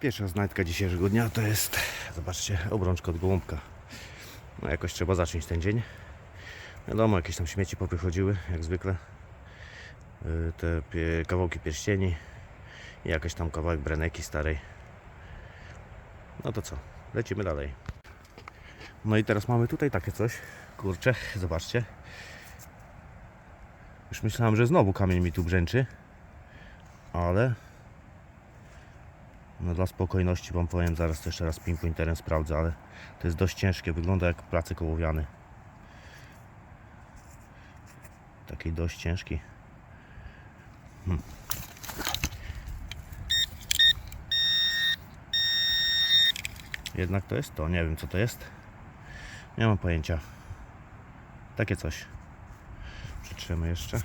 Pierwsza znajdka dzisiejszego dnia to jest, zobaczcie, obrączka od gołąbka. No jakoś trzeba zacząć ten dzień. Wiadomo, jakieś tam śmieci powychodziły, jak zwykle. Yy, Te kawałki pierścieni i jakaś tam kawałek breneki starej. No to co, lecimy dalej. No i teraz mamy tutaj takie coś. Kurczę, zobaczcie. Już myślałem, że znowu kamień mi tu brzęczy. Ale no dla spokojności Wam powiem, zaraz jeszcze raz pinpointerem sprawdzę, ale to jest dość ciężkie, wygląda jak placek ołowiany. Taki dość ciężki. Hmm. Jednak to jest to, nie wiem co to jest. Nie mam pojęcia. Takie coś. Przetrzemy jeszcze.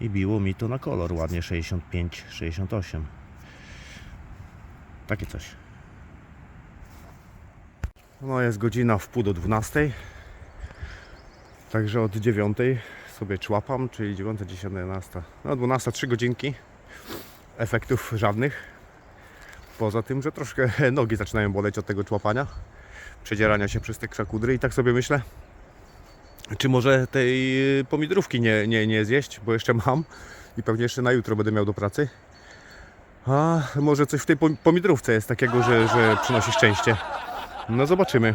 I biło mi to na kolor ładnie 65, 68. Takie coś. No jest godzina w pół do 12. Także od 9 sobie człapam, czyli 9, 10, 11. No 12, 3 godzinki. Efektów żadnych. Poza tym, że troszkę nogi zaczynają boleć od tego człapania. Przedzierania się przez te krzakudry i tak sobie myślę, czy może tej y, pomidorówki nie, nie, nie zjeść, bo jeszcze mam i pewnie jeszcze na jutro będę miał do pracy. A może coś w tej pom- pomidorówce jest takiego, że, że przynosi szczęście. No zobaczymy.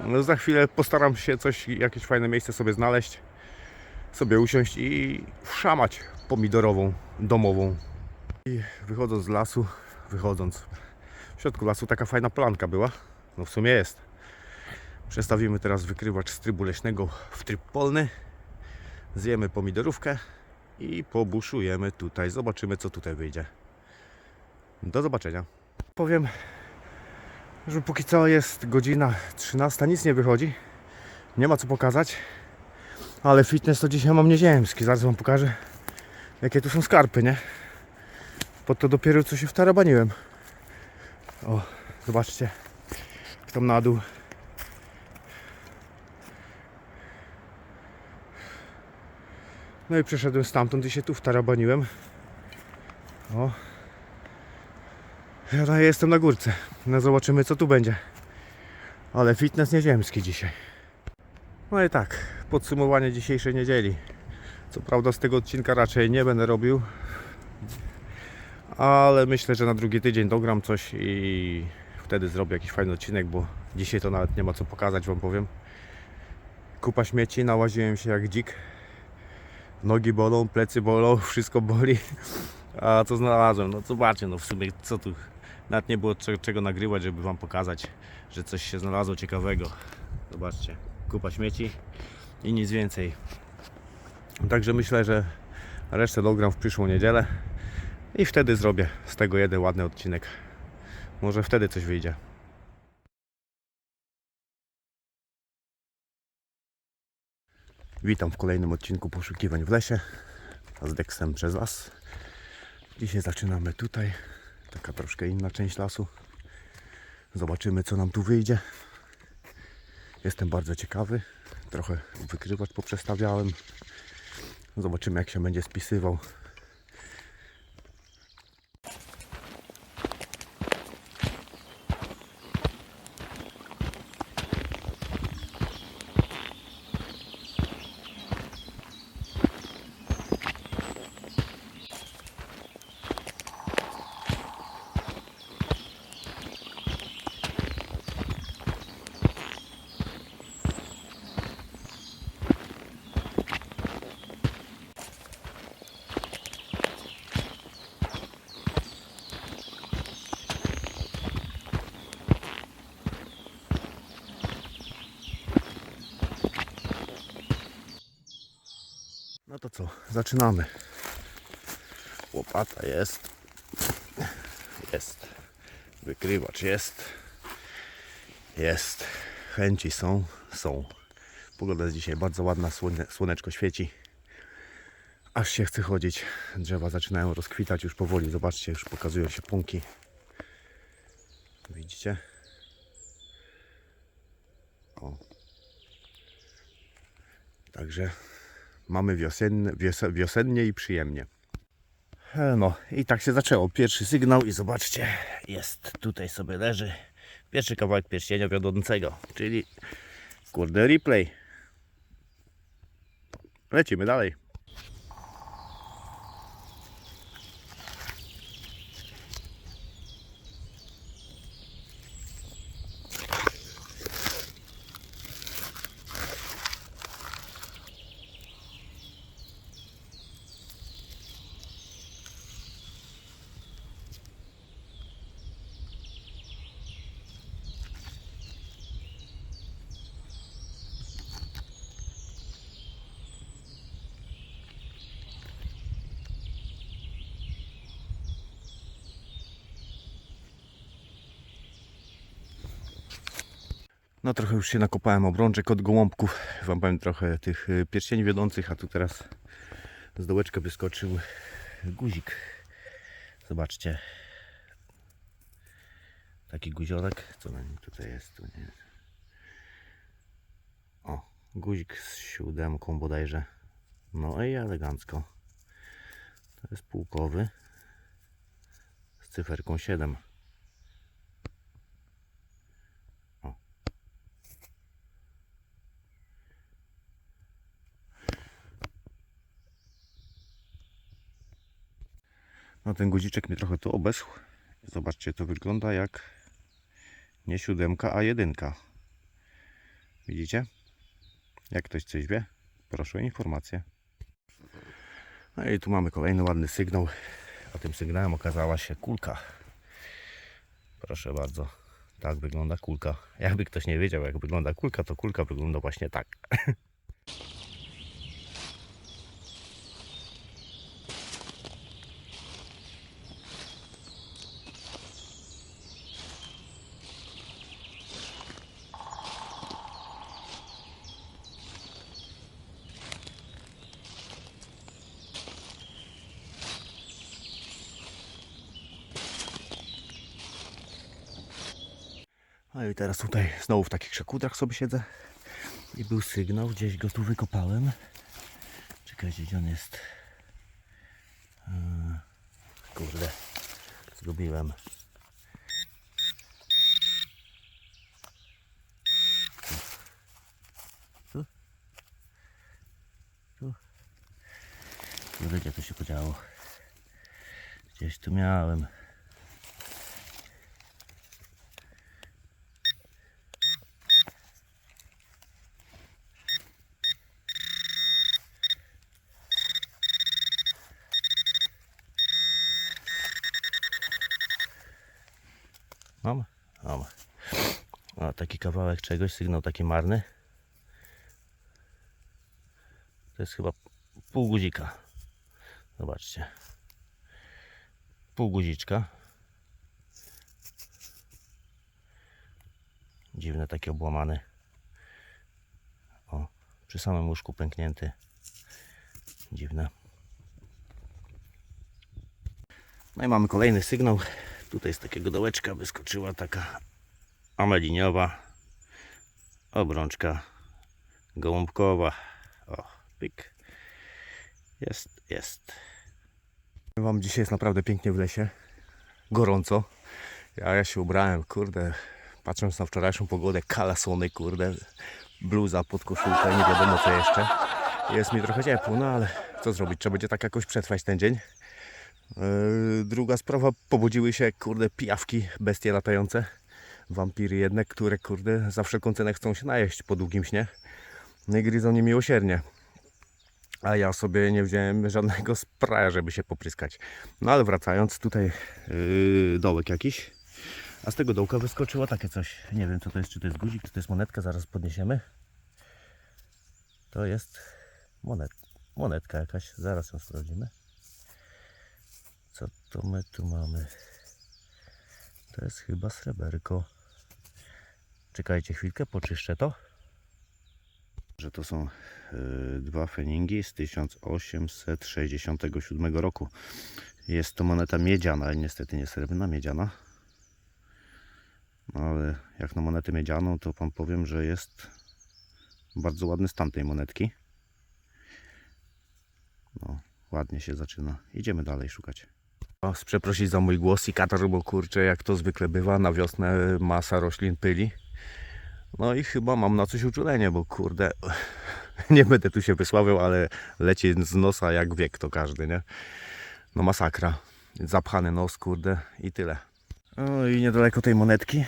No, za chwilę postaram się coś, jakieś fajne miejsce sobie znaleźć, sobie usiąść i wszamać pomidorową, domową. I wychodząc z lasu, wychodząc, w środku lasu taka fajna planka była. No w sumie jest. Przestawimy teraz wykrywacz z trybu leśnego w tryb polny. Zjemy pomidorówkę i pobuszujemy tutaj. Zobaczymy co tutaj wyjdzie. Do zobaczenia. Powiem, że póki co jest godzina 13, nic nie wychodzi. Nie ma co pokazać. Ale fitness to dzisiaj mam nieziemski. Zaraz wam pokażę jakie tu są skarpy, nie? Po to dopiero co się wtarabaniłem. O, zobaczcie. Tam na dół. No i przeszedłem stamtąd i się tu wtarabaniłem. O. Ja jestem na górce. No zobaczymy co tu będzie. Ale fitness nieziemski dzisiaj. No i tak, podsumowanie dzisiejszej niedzieli. Co prawda z tego odcinka raczej nie będę robił. Ale myślę, że na drugi tydzień dogram coś i wtedy zrobię jakiś fajny odcinek, bo dzisiaj to nawet nie ma co pokazać, wam powiem. Kupa śmieci, nałaziłem się jak dzik. Nogi bolą, plecy bolą, wszystko boli. A co znalazłem? No zobaczcie, no w sumie co tu. Nawet nie było cze- czego nagrywać, żeby wam pokazać, że coś się znalazło ciekawego. Zobaczcie, kupa śmieci i nic więcej. Także myślę, że resztę dogram w przyszłą niedzielę i wtedy zrobię z tego jeden ładny odcinek. Może wtedy coś wyjdzie. Witam w kolejnym odcinku poszukiwań w lesie z Dexem przez las. Dzisiaj zaczynamy tutaj, taka troszkę inna część lasu. Zobaczymy co nam tu wyjdzie. Jestem bardzo ciekawy. Trochę wykrywacz poprzestawiałem. Zobaczymy jak się będzie spisywał. Co, zaczynamy. Łopata jest. Jest. Wykrywacz jest. Jest. Chęci są. Są. Pogoda jest dzisiaj bardzo ładna, słone, słoneczko świeci. Aż się chce chodzić. Drzewa zaczynają rozkwitać już powoli. Zobaczcie, już pokazują się pąki. Widzicie? O. Także mamy wiosenne, wios- wiosennie i przyjemnie. E, No i tak się zaczęło. Pierwszy sygnał i zobaczcie, jest tutaj sobie leży pierwszy kawałek pierścienia wiodącego, czyli kurde replay. Lecimy dalej. No trochę już się nakopałem obrączek od gołąbków. Wam powiem trochę tych y, pierścieni wiodących, a tu teraz z dołeczka wyskoczył guzik. Zobaczcie. Taki guziorek. Co na nim tutaj jest? Tu nie. O, guzik z siódemką bodajże. No i elegancko. To jest półkowy z cyferką 7. No ten guziczek mnie trochę tu obeschł. Zobaczcie, to wygląda jak nie siódemka, a jedynka. Widzicie? Jak ktoś coś wie, proszę o informację. No i tu mamy kolejny ładny sygnał. A tym sygnałem okazała się kulka. Proszę bardzo. Tak wygląda kulka. Jakby ktoś nie wiedział, jak wygląda kulka, to kulka wygląda właśnie tak. No i teraz tutaj znowu w takich szakudrach sobie siedzę. I był sygnał, gdzieś go tu wykopałem. Czekajcie, gdzie on jest. Eee, Kurde, zgubiłem. Tu? Tu? Kurde, gdzie to się podziało? Gdzieś tu miałem. Mam. A taki kawałek czegoś, sygnał taki marny. To jest chyba pół guzika. Zobaczcie. Pół guziczka. Dziwny taki obłamany. O, przy samym łóżku pęknięty. Dziwne. No i mamy kolejny sygnał. Tutaj z takiego dołeczka wyskoczyła taka ameliniowa obrączka gołąbkowa. O, pyk. Jest, jest. Wam dzisiaj jest naprawdę pięknie w lesie. Gorąco. Ja, ja się ubrałem, kurde. Patrząc na wczorajszą pogodę, kalasony, kurde. Bluza pod koszulkę, nie wiadomo co jeszcze. Jest mi trochę ciepło, no ale co zrobić? Trzeba będzie tak jakoś przetrwać ten dzień. Yy, Druga sprawa, pobudziły się kurde pijawki, bestie latające. Wampiry jedne, które kurde za wszelką cenę chcą się najeść po długim śnie. No i gryzą niemiłosiernie. A ja sobie nie wziąłem żadnego spraya, żeby się popryskać. No ale wracając, tutaj yy, dołek jakiś. A z tego dołka wyskoczyło takie coś. Nie wiem co to jest, czy to jest guzik, czy to jest monetka, zaraz podniesiemy. To jest monet, monetka jakaś, zaraz ją sprawdzimy. To my tu mamy? To jest chyba sreberko. Czekajcie chwilkę, poczyszczę to. Że to są y, dwa feningi z 1867 roku. Jest to moneta miedziana, ale niestety nie srebrna, miedziana. No ale jak na monetę miedzianą, to wam powiem, że jest bardzo ładny stan tej monetki. No, ładnie się zaczyna. Idziemy dalej szukać. O, przeprosić za mój głos i katar, bo kurczę, jak to zwykle bywa, na wiosnę masa roślin pyli. No i chyba mam na coś uczulenie, bo kurde, nie będę tu się wysławiał, ale leci z nosa jak wiek to każdy, nie? No masakra. Zapchany nos, kurde i tyle. No i niedaleko tej monetki,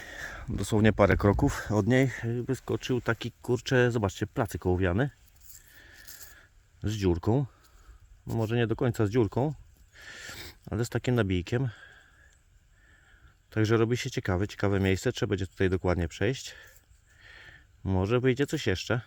dosłownie parę kroków od niej, wyskoczył taki kurczę, zobaczcie, placyk ołowiany z dziurką. No może nie do końca z dziurką, ale z takim nabijkiem. Także robi się ciekawe, ciekawe miejsce. Trzeba będzie tutaj dokładnie przejść. Może wyjdzie coś jeszcze.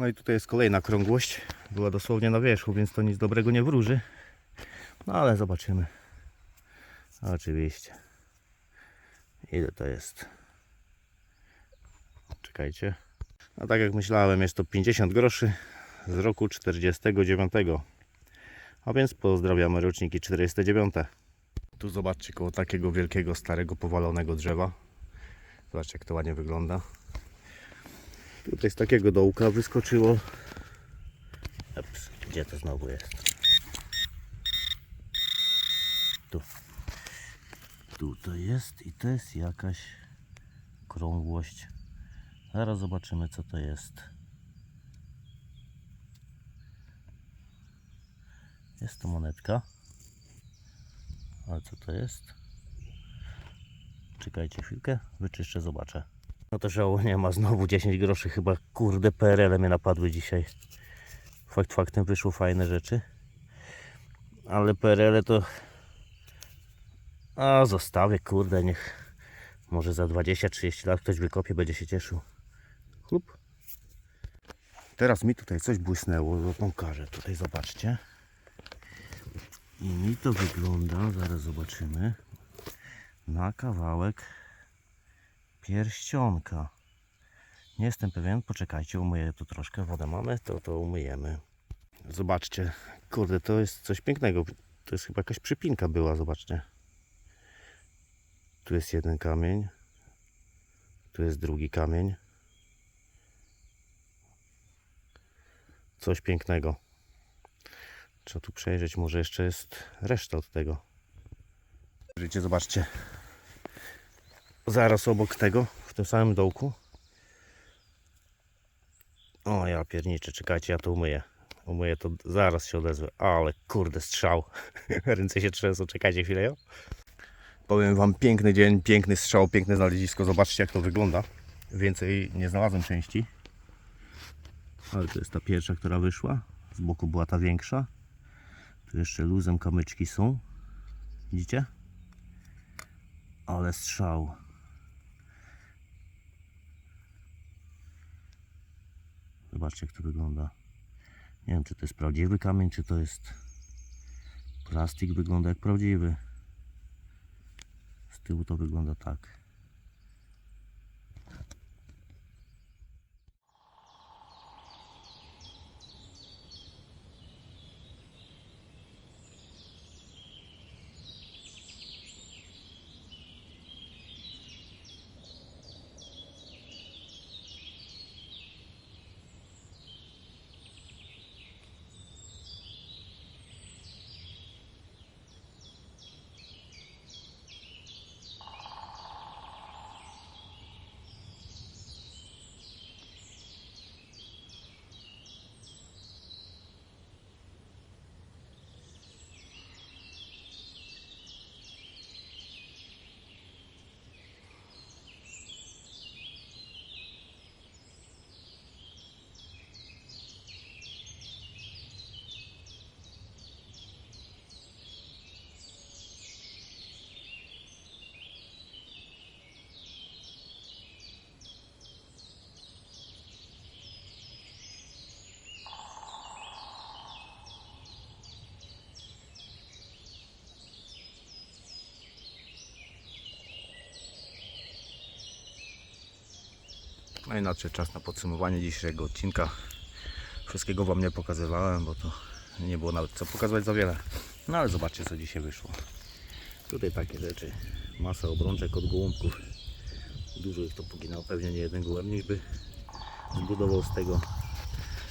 No i tutaj jest kolejna krągłość. Była dosłownie na wierzchu, więc to nic dobrego nie wróży. No ale zobaczymy. Oczywiście. Ile to jest? Czekajcie. No tak jak myślałem, jest to 50 groszy z roku 49. A więc pozdrawiamy roczniki 49. Tu zobaczcie koło takiego wielkiego, starego, powalonego drzewa. Zobaczcie jak to ładnie wygląda. Tutaj z takiego dołka wyskoczyło. Ups, gdzie to znowu jest? Tu. Tutaj jest i to jest jakaś krągłość. Zaraz zobaczymy co to jest. Jest to monetka. Ale co to jest? Czekajcie chwilkę, wyczyszczę, zobaczę. No to żało nie ma, znowu 10 groszy chyba, kurde PRL mnie napadły dzisiaj. Fakt faktem wyszło fajne rzeczy. Ale PRL to... A zostawię, kurde, niech może za 20-30 lat ktoś wykopie, będzie się cieszył. Chlup. Teraz mi tutaj coś błysnęło, pokażę. Tutaj zobaczcie. I mi to wygląda, zaraz zobaczymy, na kawałek pierścionka. Nie jestem pewien, poczekajcie, umyję tu troszkę, wodę mamy, to to umyjemy. Zobaczcie, kurde, to jest coś pięknego. To jest chyba jakaś przypinka była, zobaczcie. Tu jest jeden kamień, tu jest drugi kamień. Coś pięknego. Trzeba tu przejrzeć, może jeszcze jest reszta od tego. Widzicie, zobaczcie. Zaraz obok tego, w tym samym dołku. O ja pierniczę, czekajcie, ja to umyję. Umyję to, zaraz się odezwę. Ale kurde, strzał. Ręce się trzęsą, czekajcie chwilę. Jo. Powiem Wam, piękny dzień, piękny strzał, piękne znalezisko. Zobaczcie jak to wygląda. Więcej nie znalazłem części. Ale to jest ta pierwsza, która wyszła. Z boku była ta większa. Tu jeszcze luzem kamyczki są. Widzicie? Ale strzał. Zobaczcie jak to wygląda. Nie wiem czy to jest prawdziwy kamień, czy to jest plastik. Wygląda jak prawdziwy. Z tyłu to wygląda tak. I nadszedł czas na podsumowanie dzisiejszego odcinka. Wszystkiego Wam nie pokazywałem, bo to nie było nawet co pokazywać za wiele. No ale zobaczcie co dzisiaj wyszło. Tutaj takie rzeczy. Masa obrączek od gołąbków. Dużo ich to poginęło. Pewnie nie jeden gołębnik by zbudował z tego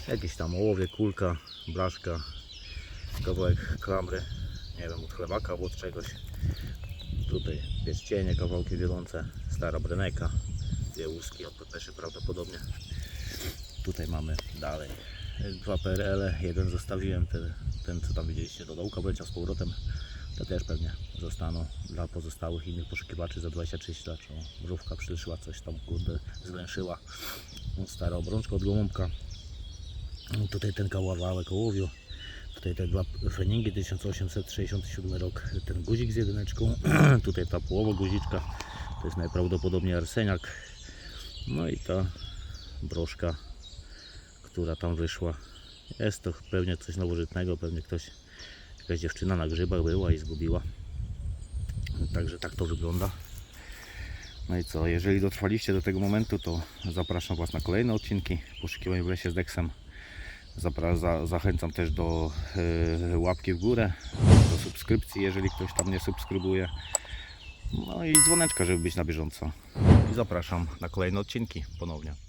jakieś tam ołowie, kulka, blaszka, kawałek klamry, nie wiem, od chlebaka albo od czegoś. Tutaj pierścienie, kawałki wielące, stara breneka, dwie łuski pepeszy prawdopodobnie. Tutaj mamy dalej dwa PRL, jeden zostawiłem, ten, ten co tam widzieliście do dołka wleciał z powrotem. To też pewnie zostaną dla pozostałych innych poszukiwaczy za 23 lat. O, Mrówka przyszła, coś tam kurde zwęszyła. No, Stara obrączka od gołąbka. No, Tutaj ten kaławałek ołowiu. Tutaj te dwa feningi 1867 rok. Ten guzik z jedyneczką. Tutaj ta połowa guziczka. To jest najprawdopodobniej arseniak. No i ta broszka, która tam wyszła. Jest to pewnie coś nowożytnego. Pewnie ktoś, jakaś dziewczyna na grzybach była i zgubiła. Także tak to wygląda. No i co, jeżeli dotrwaliście do tego momentu, to zapraszam Was na kolejne odcinki poszukiwań w lesie z Dexem. Zapra- za, zachęcam też do e, łapki w górę, do subskrypcji, jeżeli ktoś tam nie subskrybuje. No i dzwoneczka, żeby być na bieżąco. I zapraszam na kolejne odcinki ponownie.